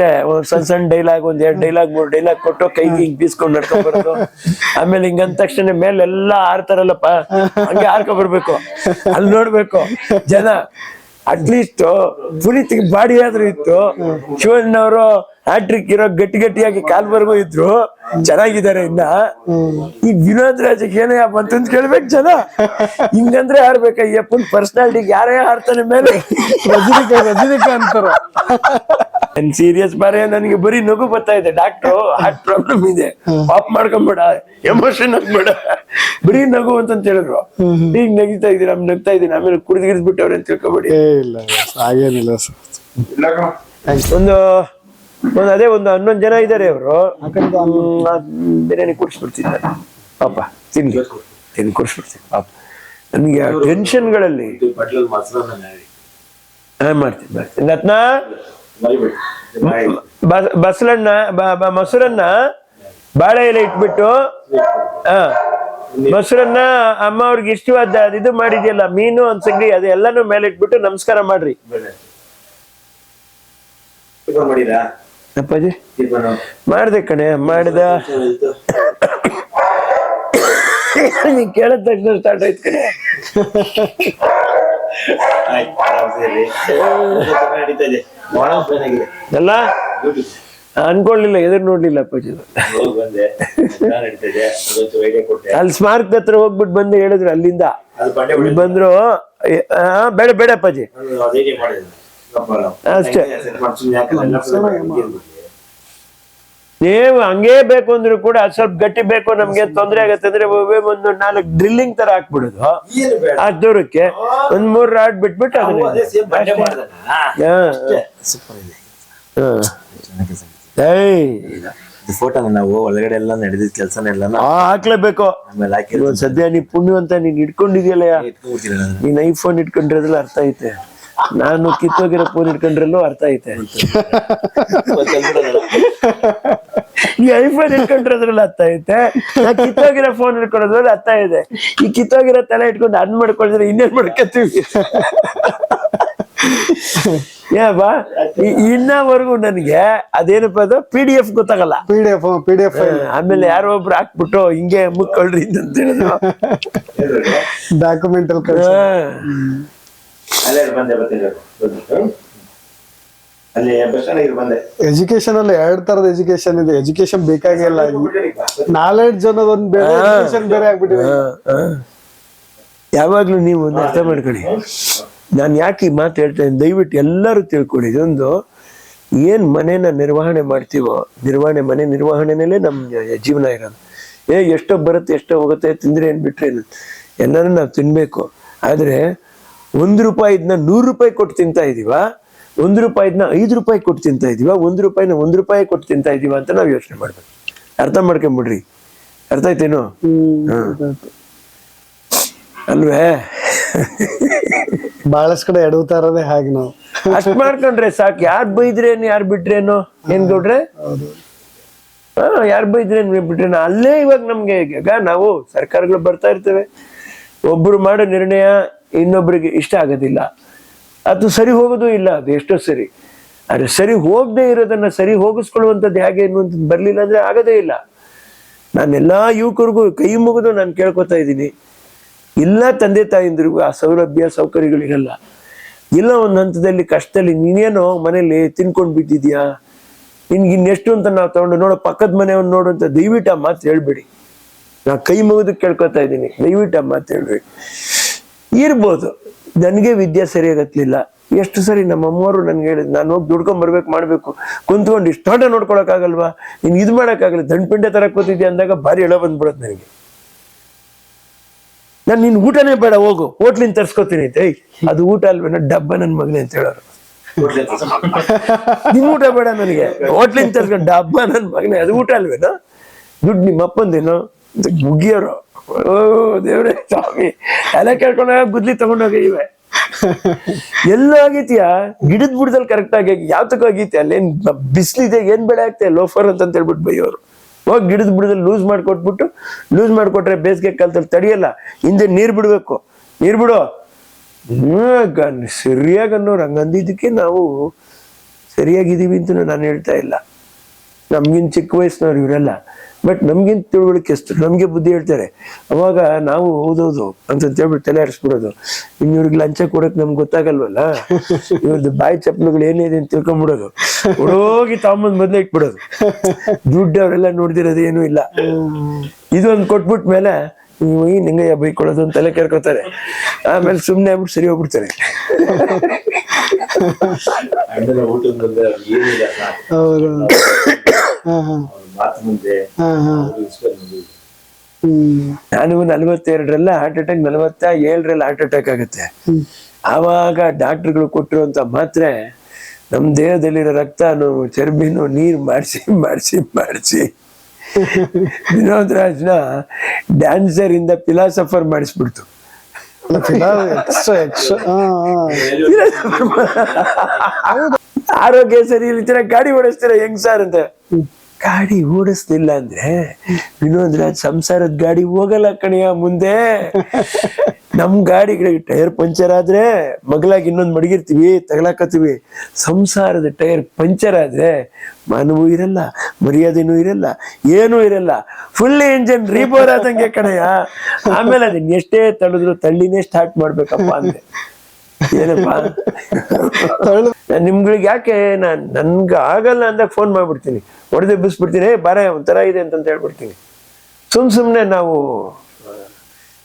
ಅಷ್ಟೇ ಒಂದ್ ಸಣ್ಣ ಸಣ್ಣ ಡೈಲಾಗ್ ಒಂದ್ ಎರಡ್ ಡೈಲಾಗ್ ಮೂರ್ ಡೈಲಾಗ್ ಕೊಟ್ಟು ಕೈಗೆ ಹಿಂಗ್ ಬೀಸ್ಕೊಂಡ್ ನಡ್ಕೊಂಡ್ ಬರೋದು. ಆಮೇಲೆ ಹಿಂಗ ಅಂದ ತಕ್ಷಣ ಮೇಲೆಲ್ಲ ಆರ್ತಾರಲ್ಲಪ್ಪ. ಹಂಗೆ ಆರ್ಕೊ ಬರ್ಬೇಕು. ಅಲ್ಲಿ ನೋಡ್ಬೇಕು. ಜನ ಅಟ್ಲೀಸ್ಟ್ ಪುನೀತ್ ಬಾಡಿ ಆದ್ರೂ ಇತ್ತು. ಶಿವಣ್ಣವರು ಹ್ಯಾಟ್ರಿಕ್ ಇರೋ ಗಟ್ಟಿ ಗಟ್ಟಿಯಾಗಿ ಕಾಲ್ವರೆಗೂ ಇದ್ರು. ಚೆನ್ನಾಗಿದ್ದಾರೆ ಇನ್ನ. ಈ ವಿನೋದ್ ರಾಜಕ್ಕೆ ಏನೇ ಬಂತಂತ ಕೇಳ್ಬೇಕು ಜನ. ಹಿಂಗಂದ್ರೆ ಆಡ್ಬೇಕ ಅಯ್ಯಪ್ಪನ್ ಪರ್ಸನಾಲಿಟಿ ಪರ್ಸನಾಲಿಟಿಗೆ ಯಾರೇ ಆಡ್ತಾನೆ ಮೇಲೆ. ರಜನಿಕಾಂತ್ ರಜನಿಕಾಂತ್ ತರ ನನ್ ಸೀರಿಯಸ್ ಬಾರೆ? ನನಗೆ ಬರೀ ನಗು ಬರ್ತಾ ಇದೆ. ಡಾಕ್ಟ್ರು ಹಾರ್ಟ್ ಪ್ರಾಬ್ಲಮ್ ಇದೆ. ಪಾಪ್ ಮಾಡ್ಕೊಂಬೇಡ. ಎಮೋಷನ್ ಆಗ್ಬೇಡ. ಬರೀ ನಗು ಅಂತ ಹೇಳಿದ್ರು. ಈಗ ನಗಿತಾ ಇದೀನಿ ನಮ್ ನಗ್ತಾ ಇದೀನಿ ಆಮೇಲೆ ಕುಡಿದು ಬಿಟ್ಟವ್ರೆ ಅಂತ ತಿಳ್ಕೊಬೇಡಿ. ಏ ಇಲ್ಲ ಹಾಗೇನಿಲ್ಲ ಒಂದು ಒಂದು ಅದೇ ಒಂದು ಹನ್ನೊಂದು ಜನ ಇದ್ದಾರೆ ಅವರು ಬಿರಿಯಾನಿ ಕೊಡಿಸ್ಬಿಡ್ತೀನಿ ಪಾಪ ತಿನ್ನಿ. ತಿನ್ ಕೊಡಿಸ್ಬಿಡ್ತೀನಿ. ಪಾಪ. ನನಗೆ ಟೆನ್ಷನ್ಗಳಲ್ಲಿ ಮಾಡ್ತೀನಿ ಮಾಡ್ತೀನಿ. ರತ್ನ? ಬಸಳನ್ನ ಮೊಸರನ್ನ ಬಾಳೆ ಎಲೆ ಇಟ್ಬಿಟ್ಟು ಹಾ ಮೊಸರನ್ನ ಅಮ್ಮ ಅವ್ರಿಗೆ ಇಷ್ಟವಾದ ಅದ್ ಇದು ಮಾಡಿದ್ಯಲ್ಲ ಮೀನು ಒಂದ್ ಸಗಡಿ ಅದೆಲ್ಲಾನು ಮೇಲೆ ಇಟ್ಬಿಟ್ಟು ನಮಸ್ಕಾರ ಮಾಡ್ರಿ. ಅಪ್ಪಾಜಿ? ಮಾಡ್ದೆ ಕಣೆ ಮಾಡಿದ. ನೀ ಕೇಳದ ತಕ್ಷಣ ಸ್ಟಾರ್ಟ್ ಆಯ್ತು ಕಣೆ. ಆಯ್ತು ಆರಾಮ್ ಅನ್ಕೊಳ್ಲಿಲ್ಲ ಬಹಳ ಆಗಿದೆ ಅನ್ಕೊಳ್ಳಿಲ್ಲ ಎದುರು ನೋಡ್ಲಿಲ್ಲ ಅಪ್ಪಾಜಿ. ಅಲ್ಲಿ ಸ್ಮಾರಕದ ಹತ್ರ ಹೋಗ್ಬಿಟ್ಟು ಬಂದು ಹೇಳಿದ್ರು ಅಲ್ಲಿಂದ. ಬಂದ್ರು ಆ, ಬೇಡ ಬೇಡ ಅಪ್ಪಾಜಿ. ಅಷ್ಟೇ. ಸೆಟ್ ಮಾಡ್ತೀನಿ ಯಾಕಂದ್ರೆ ಎಲ್ಲ ಕಡೆ ಬಂದಿರ್ಬೇಕು. ನೀವು ಹಂಗೇ ಬೇಕು ಅಂದ್ರು ಕೂಡ ಅದ್ ಸ್ವಲ್ಪ ಗಟ್ಟಿ ಬೇಕು ನಮ್ಗೆ ತೊಂದರೆ ಆಗತ್ತೆ ಅಂದ್ರೆ ಒಂದು ನಾಲ್ಕು ಡ್ರಿಲ್ಲಿಂಗ್ ತರ ಹಾಕ್ಬಿಡುದು. ಏನು ಬೇಡ. ಆ ದೂರಕ್ಕೆ ಒಂದ್ ಮೂರ್ ರಾಡ್ ಬಿಟ್ಬಿಟ್ಟು ಫೋಟೋನ ನಾವು ಒಳಗಡೆ ಎಲ್ಲ ಕೆಲಸನೆಲ್ಲ ಹಾಕ್ಲೇಬೇಕು. ಆಮೇಲೆ ಸದ್ಯ ನೀ ಪುಣ್ಯವಂತ ನೀನ್ ಇಟ್ಕೊಂಡಿದ್ಯಲ್ಲ ನೀನ್ ಐಫೋನ್ ಇಟ್ಕೊಂಡಿರೋದ್ರಲ್ಲಿ ಅರ್ಥ ಐತೆ. ನಾನು ಕಿತ್ತೋಗಿರೋ ಫೋನ್ ಇಟ್ಕೊಂಡ್ರಲ್ಲೂ ಅರ್ಥ ಐತೆ ಮತ್ತೆ ಅನ್ಬಿಡೋದಲ್ಲ. ಈ ಐಫೋನ್ ಇಟ್ಕೊಂಡಿರೋದ್ರಲ್ಲಿ ಅರ್ಥ ಐತೆ ನಾ ಕಿತ್ತೋಗಿರೋ ಫೋನ್ ಇಟ್ಕೊಳ್ಳೋದ್ರಲ್ಲಿ ಅರ್ಥ ಇದೆ ಈ ಕಿತ್ತೋಗಿರೋ ತಲೆ ಇಟ್ಕೊಂಡು ಅದ್ ಮಾಡ್ಕೊಳಿದ್ರೆ ಇನ್ನೇನ್ ಮಾಡ್ಕೊತೀವಿ? ಏಬಾ ಇನ್ನವರೆಗೂ ನನಗೆ ಅದೇನಪ್ಪ ಅದು? ಪಿ ಡಿ ಎಫ್ ಗೊತ್ತಾಗಲ್ಲ. P D F P D F ಆಮೇಲೆ ಯಾರೋ ಒಬ್ರು ಹಾಕ್ಬಿಟ್ಟು ಹಿಂಗೆ ಮುಕ್ಕೊಳ್ರಿ ಅಂತ ಹೇಳಿದ್ರು. ಎಲ್ರಿಗೂ? ಡಾಕ್ಯುಮೆಂಟಲ್ ಹಾ. ಅಲ್ಲೇ ಬಂದೆ ಬರ್ತೀನಿ. ಅಲ್ಲಿ ಬಸ್ ಸ್ಟ್ಯಾಂಡ್ ಬಂದೆ. ಎಜುಕೇಶನ್ ಅಲ್ಲಿ ಎರಡ್ ತರದ ಎಜುಕೇಶನ್ ಇದೆ. ಎಜುಕೇಶನ್ ಬೇಕಾಗಿಲ್ಲ ನಾಲೆಡ್ಜ್ ಅನ್ನೋದು ಒಂದ್ ಬೇರೆ ಎಜುಕೇಶನ್ ಬೇರೆ ಆಗ್ಬಿಟ್ಟಿದೆ. ಯಾವಾಗ್ಲೂ ನೀವು ಅರ್ಥ ಮಾಡ್ಕೊಳ್ಳಿ. ನಾನು ಯಾಕೆ ಈ ಮಾತು ಹೇಳ್ತೇನೆ ದಯವಿಟ್ಟು ಎಲ್ಲರೂ ತಿಳ್ಕೊಳ್ಳಿ. ಇದೊಂದು ಏನ್ ಮನೇನ ನಿರ್ವಹಣೆ ಮಾಡ್ತೀವೋ ನಿರ್ವಹಣೆ ಮನೆ ನಿರ್ವಹಣೆನಲ್ಲೇ ನಮ್ಮ ಜೀವನ ಇರೋದು. ಏ ಎಷ್ಟೋ ಬರುತ್ತೆ ಎಷ್ಟೋ ಹೋಗುತ್ತೆ ತಿಂದ್ರೆ ಏನ್ ಬಿಟ್ರೆ ಏನು? ಎಲ್ಲರೂ ನಾವು ತಿನ್ಬೇಕು. ಆದ್ರೆ ಒಂದು ರೂಪಾಯಿದ್ನ ನೂರು ರೂಪಾಯಿ ಕೊಟ್ಟು ತಿಂತಾ ಇದೀವ ಒಂದು ರೂಪಾಯಿದ್ನ ಐದು ರೂಪಾಯಿ ಕೊಟ್ಟು ತಿಂತಾ ಇದೀವ ಒಂದು ರೂಪಾಯಿನ ಒಂದು ರೂಪಾಯಿ ಕೊಟ್ಟು ತಿಂತಾ ಇದೀವ ಅಂತ ನಾವು ಯೋಚನೆ ಮಾಡ್ಬೇಕು. ಅರ್ಥ ಮಾಡ್ಕೊಂಬಿಡ್ರಿ. ಅರ್ಥ ಆಯ್ತೇನು. ಅಲ್ವೇ? ಬಹಳಷ್ಟು ಕಡೆ ಎಡವ್ತಾ ಇರೋದೇ ಹಾಗೆ ನಾವು. ಅಷ್ಟ್ ಮಾಡ್ಕೊಂಡ್ರೆ ಸಾಕು. ಯಾರು ಬೈದ್ರೇನು ಯಾರು ಬಿಟ್ರೇನು? ಏನ್ ಗೌಡ್ರೆ? ಹಾ ಯಾರು ಬೈದ್ರೇನು ಬಿಟ್ರೇನು? ಅಲ್ಲೇ ಇವಾಗ ನಮ್ಗೆ ಈಗ ನಾವು ಸರ್ಕಾರಗಳು ಬರ್ತಾ ಇರ್ತೇವೆ. ಒಬ್ರು ಮಾಡೋ ನಿರ್ಣಯ ಇನ್ನೊಬ್ರಿಗೆ ಇಷ್ಟ ಆಗೋದಿಲ್ಲ. ಅದು ಸರಿ ಹೋಗೋದು ಇಲ್ಲ, ಅದು ಎಷ್ಟೋ ಸರಿ. ಆದ್ರೆ ಸರಿ ಹೋಗದೆ ಇರೋದನ್ನ ಸರಿ ಹೋಗಿಸ್ಕೊಳ್ಳುವಂಥದ್ದು ಹೇಗೆ ಅನ್ನುವಂಥದ್ದು ಬರಲಿಲ್ಲ ಅಂದ್ರೆ ಆಗೋದೇ ಇಲ್ಲ. ನಾನೆಲ್ಲ ಯುವಕರಿಗೂ ಕೈ ಮುಗಿದು ನಾನು ಕೇಳ್ಕೊತಾ ಇದ್ದೀನಿ. ಇಲ್ಲ ತಂದೆ ತಾಯಿಂದ್ರಿಗೂ ಆ ಸೌಲಭ್ಯ ಸೌಕರ್ಯಗಳಿರಲ್ಲ ಇಲ್ಲ ಒಂದು ಹಂತದಲ್ಲಿ ಕಷ್ಟದಲ್ಲಿ ನೀನೇನೋ ಮನೇಲಿ ತಿನ್ಕೊಂಡು ಬಿದ್ದಿದ್ಯಾ? ನಿನ್ಗೆ ಇನ್ನೆಷ್ಟು ಅಂತ ನಾವು ತಗೊಂಡು ನೋಡೋ, ಪಕ್ಕದ ಮನೆಯವ್ನು ನೋಡು ಅಂತ ದಯವಿಟ್ಟು ಆ ಮಾತು ಹೇಳ್ಬೇಡಿ. ನಾ ಕೈ ಮುಗಿದು ಕೇಳ್ಕೊತಾ ಇದ್ದೀನಿ. ದಯವಿಟ್ಟು ಆ ಮಾತು ಹೇಳ್ಬೇಡಿ. ಇರ್ಬೋದು. ನನಗೆ ವಿದ್ಯೆ ಸರಿಯಾಗತ್ಲಿಲ್ಲ ಎಷ್ಟು ಸರಿ ನಮ್ಮ ಅಮ್ಮವರು ನನ್ಗೆ ಹೇಳಿದ್ ನಾನು ಹೋಗಿ ದುಡ್ಕೊಂಬರ್ಬೇಕು ಮಾಡಬೇಕು. ಕುಂತ್ಕೊಂಡು ಇಷ್ಟೋಟ ನೋಡ್ಕೊಳಕ್ಕಾಗಲ್ವಾ ನೀನು ಇದು ಮಾಡಕ್ಕಾಗಲ್ಲ. ದಂಡ್ಪಿಂಡೆ ತರ ಕೂತಿದ್ದೆ ಅಂದಾಗ ಭಾರಿ ಎಳ ಬಂದ್ಬಿಡುತ್ತೆ ನನಗೆ. ನಾನು ನಿನ್ನ ಊಟನೇ ಬೇಡ ಹೋಗು. ಹೋಟ್ಲಿಂದ ತರ್ಸ್ಕೊತೀನಿ ಅಂತ. ಏಯ್ ಅದು ಊಟ ಅಲ್ವೇನ ಡಬ್ಬ ನನ್ನ ಮಗನೇ ಅಂತ ಹೇಳೋರು. ನಿಮ್ ಊಟ ಬೇಡ ನನಗೆ. ಹೋಟ್ಲಿಂದ ತರ್ಸ್ಕೊಂಡು ಡಬ್ಬ ನನ್ನ ಮಗನೇ ಅದು ಊಟ ಅಲ್ವೇನ? ದುಡ್ಡು ನಿಮ್ಮ ಅಪ್ಪಂದೇನೋ ಮುಗಿಯೋರು. ಓ, ದೇವ್ರೆ, ಸ್ವಾಮಿ. ಎಲ್ಲ ಕೇಳ್ಕೊಂಡಾಗ ಗುದ್ಲಿ ತಗೊಂಡೋಗ ಇವೆ. ಎಲ್ಲ ಆಗೈತಿಯಾ? ಗಿಡದ ಬುಡದಲ್ಲಿ ಕರೆಕ್ಟ್ ಆಗಿ ತಕ ಆಗೈತಿ ಅಲ್ಲೇನ್ ಬಿಸಿಲಿದೆ, ಏನ್ ಬೆಳೆ ಆಗ್ತಾ ಲೋಫರ್ ಅಂತ ಹೇಳ್ಬಿಟ್ಟು ಬೈಯೋರು. ಹೋಗಿ ಗಿಡದ ಬುಡದಲ್ಲಿ ಲೂಸ್ ಮಾಡ್ಕೊಟ್ಬಿಟ್ಟು ಲೂಸ್ ಮಾಡ್ಕೊಟ್ರೆ ಬೇಸಿಗೆ ಕಾಲದಲ್ಲಿ ತಡಿಯಲ್ಲ. ಹಿಂದೆ ನೀರ್ ಬಿಡ್ಬೇಕು. ನೀರ್ ಬಿಡು. ಸರಿಯಾಗಿ ಅನ್ನೋರು. ಹಂಗಂದಿದ್ದಕ್ಕೆ ನಾವು ಸರಿಯಾಗಿದ್ದೀವಿ ಅಂತ ನಾನು ಹೇಳ್ತಾ ಇಲ್ಲ. ನಮ್ಗಿನ್ ಚಿಕ್ಕ ವಯಸ್ಸಿನವ್ರು ಇವರೆಲ್ಲ. ಬಟ್ ನಮ್ಗಿಂತ ತಿಳುವಳಿಕೆ ಎಷ್ಟು? ನಮಗೆ ಬುದ್ಧಿ ಹೇಳ್ತಾರೆ. ಅವಾಗ ನಾವು ಹೌದೌದು ಅಂತ ಹೇಳ್ಬಿಟ್ಟು ತಲೆ ಆಡಿಸ್ಬಿಡೋದು ಇನ್ನು ಇವ್ರಿಗೆ ಲಂಚ ಕೊಡಕ್ ನಮ್ಗೆ ಗೊತ್ತಾಗಲ್ವಲ್ಲ? ಇವ್ರದ್ದು ಬಾಯಿ ಚಪ್ಪಲುಗಳು ಏನಿದೆ ಅಂತ ತಿಳ್ಕೊಂಬಿಡೋದು. ಹೋಗಿ ತಾಮಂದ್ ಮೊದಲೇ ಇಟ್ಬಿಡೋದು. ದುಡ್ಡು ಅವರೆಲ್ಲ ನೋಡ್ದಿರೋದು ಏನೂ ಇಲ್ಲ. ಇದೊಂದು ಕೊಟ್ಬಿಟ್ ಮೇಲೆ ನೀವು ಈ ನಿಂಗಯ್ಯ ಬೈಕೊಳ್ಳೋದು ಅಂತ ತಲೆ ಕೇಳ್ಕೊತಾರೆ ಆಮೇಲೆ ಸುಮ್ಮನೆ ಆಗ್ಬಿಟ್ಟು ಸರಿ ಹೋಗ್ಬಿಡ್ತಾರೆ. ಹೌದು. ಮುಂದೆ ನಾನು ನಲವತ್ತೆರಡರಲ್ಲ ಹಾರ್ಟ್ ಅಟ್ಯಾಕ್ ನಲ್ವತ್ತ ಏಳರಲ್ಲಿ ಹಾರ್ಟ್ ಅಟ್ಯಾಕ್ ಆಗುತ್ತೆ. ಆವಾಗ ಡಾಕ್ಟರ್ಗಳು ಕೊಟ್ಟಿರುವಂತ ಮಾತ್ರೆ ನಮ್ ದೇಹದಲ್ಲಿರೋ ರಕ್ತ ಚರ್ಬಿನು ನೀರ್ ಮಾಡಿಸಿ ಮಾಡಿಸಿ ಮಾಡಿಸಿ. ವಿನೋದ್ ರಾಜ್ನ ಡ್ಯಾನ್ಸರ್ ಇಂದ ಫಿಲಾಸಫರ್ ಮಾಡಿಸ್ಬಿಡ್ತು. ಆರೋಗ್ಯ ಸರಿ ಇಲ್ತೀರ ಗಾಡಿ ಓಡಿಸ್ತೀರ ಹೆಂಗ್ ಸರ್ ಅಂತ. ಗಾಡಿ ಓಡಿಸ್ಲಿಲ್ಲ ಅಂದ್ರೆ ವಿನೋದ್ ರಾಜ್ ಸಂಸಾರದ ಗಾಡಿ ಹೋಗಲ್ಲ ಕಣಿಯ ಮುಂದೆ. ನಮ್ ಗಾಡಿಗಳಿಗೆ ಟೈರ್ ಪಂಚರ್ ಆದ್ರೆ ಮಗ್ಲಾಗಿ ಇನ್ನೊಂದ್ ಮಡಗಿರ್ತೀವಿ, ತಗಲಾಕತ್ತೀವಿ. ಸಂಸಾರದ ಟೈರ್ ಪಂಚರ್ ಆದ್ರೆ ಮಾನವೂ ಇರಲ್ಲ, ಮರ್ಯಾದೆನೂ ಇರಲ್ಲ, ಏನೂ ಇರಲ್ಲ. ಫುಲ್ ಇಂಜನ್ ರೀಬೋರ್ ಆದಂಗೆ ಕಣಯ್ಯ ಆಮೇಲೆ ಅದನ್ನ ಎಷ್ಟೇ ತಡೆದ್ರು ತಳ್ಳಿನೇ ಸ್ಟಾರ್ಟ್ ಮಾಡ್ಬೇಕಪ್ಪ ಅಂದೆ. ಏನಪ್ಪಾ? ನಿಮ್ಗಳಿಗೆ ಯಾಕೆ ನಾನ್ ನನ್ಗೆ ಆಗಲ್ಲ ಅಂದಾಗ ಫೋನ್ ಮಾಡ್ಬಿಡ್ತೀನಿ. ಹೊಡೆದು ಎಬ್ಬಿಸ್ಬಿಡ್ತೀನಿ ಏ ಬಾರ ಒಂಥರ ಇದೆ ಅಂತಂತ ಹೇಳ್ಬಿಡ್ತೀನಿ. ಸುಮ್ ಸುಮ್ನೆ ನಾವು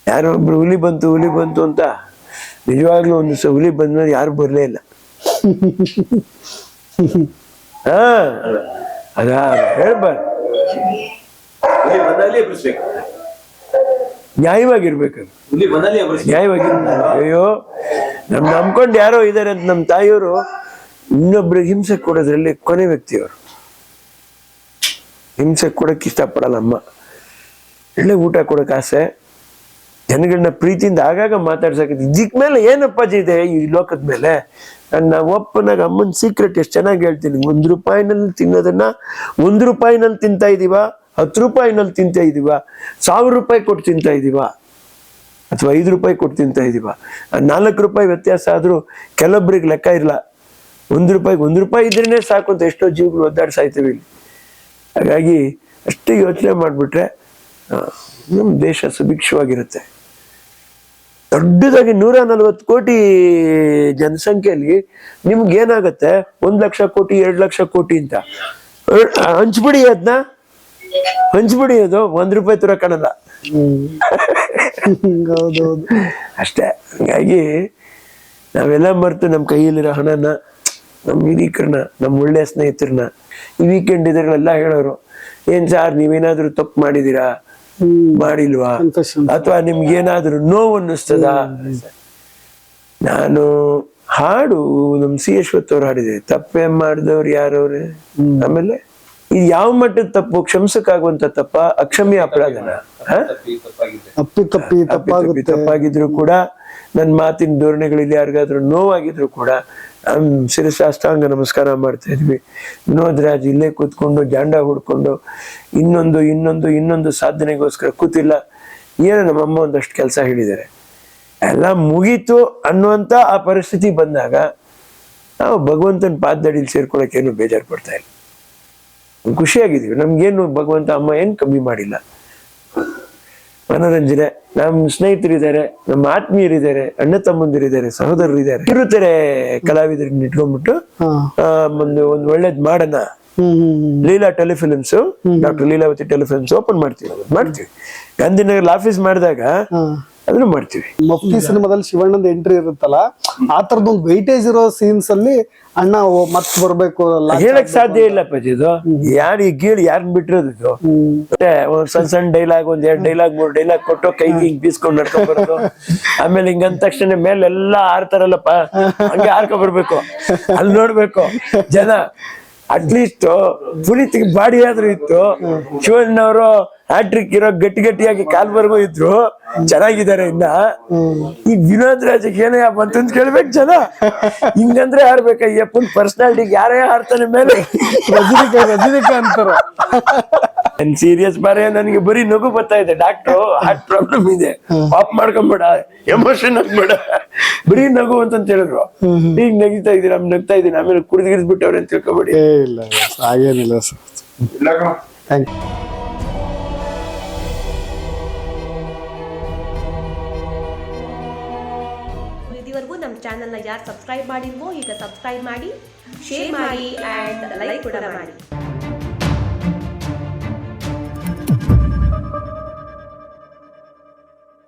ಯಾರೋ ಒಬ್ರು ಹುಲಿ ಬಂತು ಹುಲಿ ಬಂತು ಅಂತ ನಿಜವಾಗ್ಲೂ ಒಂದು ದಿವಸ ಹುಲಿ ಬಂದ್ಮೇಲೆ ಯಾರು ಬರಲೇ ಇಲ್ಲ. ಹಾ ಅದ ಹೇಳ್ಬಾರ್ದು. ನ್ಯಾಯವಾಗಿರ್ಬೇಕು. ನ್ಯಾಯವಾಗಿ ಅಯ್ಯೋ ನಮ್ ನಂಬ್ಕೊಂಡು ಯಾರೋ ಇದಾರೆ ಅಂತ ನಮ್ಮ ತಾಯಿಯವರು ಇನ್ನೊಬ್ರಿಗೆ ಹಿಂಸೆ ಕೊಡೋದ್ರಲ್ಲಿ ಕೊನೆ ವ್ಯಕ್ತಿಯವರು. ಹಿಂಸೆ ಕೊಡಕ್ ಇಷ್ಟಪಡಲ್ಲ ಅಮ್ಮ. ಒಳ್ಳೆ ಊಟ ಕೊಡೋಕೆ ಆಸೆ. ಜನಗಳನ್ನ ಪ್ರೀತಿಯಿಂದ ಆಗಾಗ ಮಾತಾಡ್ಸಕ್ ಇದಕ್ ಮೇಲೆ ಏನಪ್ಪಾಜಿ ಇದೆ ಈ ಲೋಕದ ಮೇಲೆ? ನನ್ನ ಒಪ್ಪನಾಗ ಅಮ್ಮನ ಸೀಕ್ರೆಟ್ ಎಷ್ಟು ಚೆನ್ನಾಗಿ ಹೇಳ್ತೀನಿ. ಒಂದು ರೂಪಾಯಿನಲ್ಲಿ ತಿನ್ನೋದನ್ನ ಒಂದು ರೂಪಾಯಿನಲ್ಲಿ ತಿಂತಾ ಇದೀವ, ಹತ್ತು ರೂಪಾಯಿನಲ್ಲಿ ತಿಂತಾ ಇದೀವ, ಸಾವಿರ ರೂಪಾಯಿ ಕೊಟ್ಟು ತಿಂತಾ ಇದೀವ. ಅಥವಾ ಐದು ರೂಪಾಯಿ ಕೊಟ್ಟು ತಿಂತಾ ಇದೀವ. ನಾಲ್ಕು ರೂಪಾಯಿ ವ್ಯತ್ಯಾಸ ಆದ್ರೂ ಕೆಲವೊಬ್ಬರಿಗೆ ಲೆಕ್ಕ ಇರಲ್ಲ ಒಂದು ರೂಪಾಯಿಗೆ ಒಂದು ರೂಪಾಯಿ ಇದ್ರೇ ಸಾಕು ಅಂತ ಎಷ್ಟೋ ಜೀವಗಳು ಒದ್ದಾಡ್ಸಾಯ್ತೀವಿ ಇಲ್ಲಿ. ಹಾಗಾಗಿ ಅಷ್ಟು ಯೋಚನೆ ಮಾಡಿಬಿಟ್ರೆ ನಮ್ಮ ದೇಶ ಸುಭಿಕ್ಷವಾಗಿರುತ್ತೆ. ದೊಡ್ಡದಾಗಿ ನೂರ ನಲ್ವತ್ತು ಕೋಟಿ ಜನಸಂಖ್ಯೆಯಲ್ಲಿ ನಿಮ್ಗೆ ಏನಾಗತ್ತೆ? ಒಂದ್ ಲಕ್ಷ ಕೋಟಿ, ಎರಡು ಲಕ್ಷ ಕೋಟಿ ಅಂತ. ಹಂಚ್ಬಿಡಿ ಅದನ್ನ ಹಂಚ್ಬಿಡಿ ಅದು. ಒಂದ್ ರೂಪಾಯಿ ತರ ಕಾಣಲ್ಲ. ಹ್ಮ್. ಹೌದೌದು ಅಷ್ಟೇ ಹಂಗಾಗಿ ನಾವೆಲ್ಲ ಮರೆತು ನಮ್ಮ ಕೈಯಲ್ಲಿರೋ ಹಣನ ನಮ್ಮ ಹಿರೀಕರನ್ನ ನಮ್ಮ ಒಳ್ಳೆ ಸ್ನೇಹಿತರನ್ನ ಈ ವೀಕೆಂಡ್ ಇದ್ರಲ್ಲೆಲ್ಲ ಹೇಳೋರು ಏನ್ ಸಾರ್ ನೀವೇನಾದ್ರೂ ತಪ್ಪು ಮಾಡಿದೀರಾ ಮಾಡಿಲ್ವಾ? ಅಥವಾ ಅಥವಾ ನಿಮ್ಗೇನಾದ್ರೂ ನೋವು ಅನ್ನಿಸ್ತದ ನಾನು ಹಾಡು ನಮ್ ಸಿ ಯಶ್ವತ್ ಅವ್ರು ಹಾಡಿದೆ ತಪ್ಪೇ ಮಾಡಿದವ್ರು ಯಾರವ್ರೆ? ಆಮೇಲೆ ಇದು ಯಾವ ಮಟ್ಟದ ತಪ್ಪು? ಕ್ಷಮಿಸಕ್ಕಾಗುವಂತ ತಪ್ಪ? ಅಕ್ಷಮ್ಯ ಅಪರಾಧನ? ಅಪ್ಪಿ ತಪ್ಪಿ ತಪ್ಪಿ ತಪ್ಪಿ ತಪ್ಪಾಗಿದ್ರು ಕೂಡ ನನ್ನ ಮಾತಿನ ಧೋರಣೆಗಳಲ್ಲಿ ಯಾರಿಗಾದ್ರೂ ನೋವಾಗಿದ್ರು ಕೂಡ ಶಿರಸಾಷ್ಟಾಂಗ ನಮಸ್ಕಾರ ಮಾಡ್ತಾ ಇದ್ವಿ. ವಿನೋದ್ ರಾಜ್ ಇಲ್ಲೇ ಕೂತ್ಕೊಂಡು ಜಾಂಡ ಹುಡ್ಕೊಂಡು ಇನ್ನೊಂದು ಇನ್ನೊಂದು ಇನ್ನೊಂದು ಸಾಧನೆಗೋಸ್ಕರ ಕೂತಿಲ್ಲ. ಏನೋ ನಮ್ಮಮ್ಮ ಒಂದಷ್ಟು ಕೆಲಸ ಹೇಳಿದ್ದಾರೆ. ಎಲ್ಲ ಮುಗೀತು ಅನ್ನುವಂತ ಆ ಪರಿಸ್ಥಿತಿ ಬಂದಾಗ ನಾವು ಭಗವಂತನ ಪಾದದಡಿಲಿ ಸೇರ್ಕೊಳಕ್ಕೇನು ಬೇಜಾರು ಪಡ್ತಾ ಇಲ್ಲ. ಖುಷಿಯಾಗಿದ್ದೀವಿ. ನಮ್ಗೇನು ಭಗವಂತ ಅಮ್ಮ ಏನು ಕಮ್ಮಿ ಮಾಡಿಲ್ಲ. ಮನೋರಂಜನೆ ನಮ್ಮ ಸ್ನೇಹಿತರಿದ್ದಾರೆ ನಮ್ಮ ಆತ್ಮೀಯರಿದ್ದಾರೆ ಅಣ್ಣ ತಮ್ಮಂದಿರಿದ್ದಾರೆ ಸಹೋದರರಿದ್ದಾರೆ. ಇರುತ್ತಾರೆ ಕಲಾವಿದರನ್ನ ಇಟ್ಕೊಂಡ್ಬಿಟ್ಟು ಒಂದು ಒಂದು ಒಳ್ಳೇದ್ ಮಾಡೋಣ. Leela telefilms doctor Leelavathi telefilms open ಮಾಡ್ತೀವಿ. ಮಾಡ್ತೀವಿ. ಗಾಂಧಿನಗರ್ ಆಫೀಸ್ ಮಾಡಿದಾಗ ಅದನ್ನು ಮಾಡ್ತೀವಿ. ಮಫ್ತಿ ಸಿನಿಮಾದಲ್ಲಿ ಶಿವಣ್ಣಂದ ಎಂಟ್ರಿ ಇರುತ್ತಲ್ಲ ಆ ತರದ್ ಒಂದು ವೈಟೇಜ್ ಇರೋ ಸೀನ್ಸ್ ಅಲ್ಲಿ ಅಣ್ಣ ಮತ್ ಬರ್ಬೇಕು ಹೇಳಕ್ ಸಾಧ್ಯ ಇಲ್ಲ ಪಜಿ ಇದು. ಯಾರು ಈ ಗೀಳು ಯಾರನ್ನ ಬಿಟ್ಟಿರೋದು ಇದು? ಹ್ಮ್. ಮತ್ತೆ ಒಂದ್ ಸಣ್ಣ ಸಣ್ಣ ಡೈಲಾಗ್ ಒಂದ್ ಎರಡ್ ಡೈಲಾಗ್ ಮೂರ್ ಡೈಲಾಗ್ ಕೊಟ್ಟು ಕೈ ಹಿಂಗ್ ಬೀಸ್ಕೊಂಡ್ ನಡ್ಕೊಂಡ್ ಬರೋದು. ಆಮೇಲೆ ಹಿಂಗ ಅಂದ ತಕ್ಷಣ ಮೇಲೆಲ್ಲಾ ಆರ್ತಾರಲ್ಲಪ್ಪ ಹಂಗೆ ಆರ್ಕೊ ಬರ್ಬೇಕು. ಅಲ್ಲಿ ನೋಡ್ಬೇಕು ಜನ. ಅಟ್ಲೀಸ್ಟ್ ಪುನೀತ್ ಬಾಡಿ ಆದ್ರೂ ಇತ್ತು. ಶಿವಣ್ಣವರು ಹ್ಯಾಟ್ರಿಕ್ ಇರೋ ಗಟ್ಟಿ ಗಟ್ಟಿಯಾಗಿ ಕಾಲ್ವರೆಗೂ ಇದ್ರು. ಚೆನ್ನಾಗಿದ್ದಾರೆ ಇನ್ನ. ಈ ವಿನೋದ್ ರಾಜಕ್ಕೆ ಏನೇ ಬಂತು ಅಂತ ಕೇಳ್ಬೇಕು ಜನ. ಹಿಂಗಂದ್ರೆ ಆಡ್ಬೇಕ ಈ ಪರ್ಸನಾಲಿಟಿ ಯಾರೇ ಆಡ್ತಾನೆ ಮೇಲೆ. ರಜನಿಕ ರಜನಿಕ ತರ ನನ್ ಸೀರಿಯಸ್ ಬಾರೆ ನನಗೆ ಬರೀ ನಗು ಬರ್ತಾ ಇದೆ. ಡಾಕ್ಟ್ರು ಹಾರ್ಟ್ ಪ್ರಾಬ್ಲಮ್ ಇದೆ. ಪಾಪ್ ಮಾಡ್ಕೊಂಬೇಡ. ಎಮೋಷನ್ ಆಗ್ಬೇಡ. ಬರೀ ನಗು ಅಂತ ಹೇಳಿದ್ರು. ಈಗ ನಗಿತಾ ಇದೀನಿ ನಗ್ತಾ ಇದೀನಿ ಆಮೇಲೆ ಕುಡಿದು ಬಿಟ್ಟವ್ರೆ ಅಂತ ತಿಳ್ಕೊಬೇಡಿ. ಏ ಇಲ್ಲ ಹಾಗೇನಿಲ್ಲ ಸರ್. ಥ್ಯಾಂಕ್ ಯು ಇದುವರೆಗೂ ನಮ್ಮ ಚಾನಲ್ನ ಯಾರು ಸಬ್ಸ್ಕ್ರೈಬ್ ಮಾಡಿಲ್ವೋ ಈಗ ಸಬ್ಸ್ಕ್ರೈಬ್ ಮಾಡಿ ಶೇರ್ ಮಾಡಿ ಆ್ಯಂಡ್ ಲೈಕ್ ಕೂಡ ಮಾಡಿ.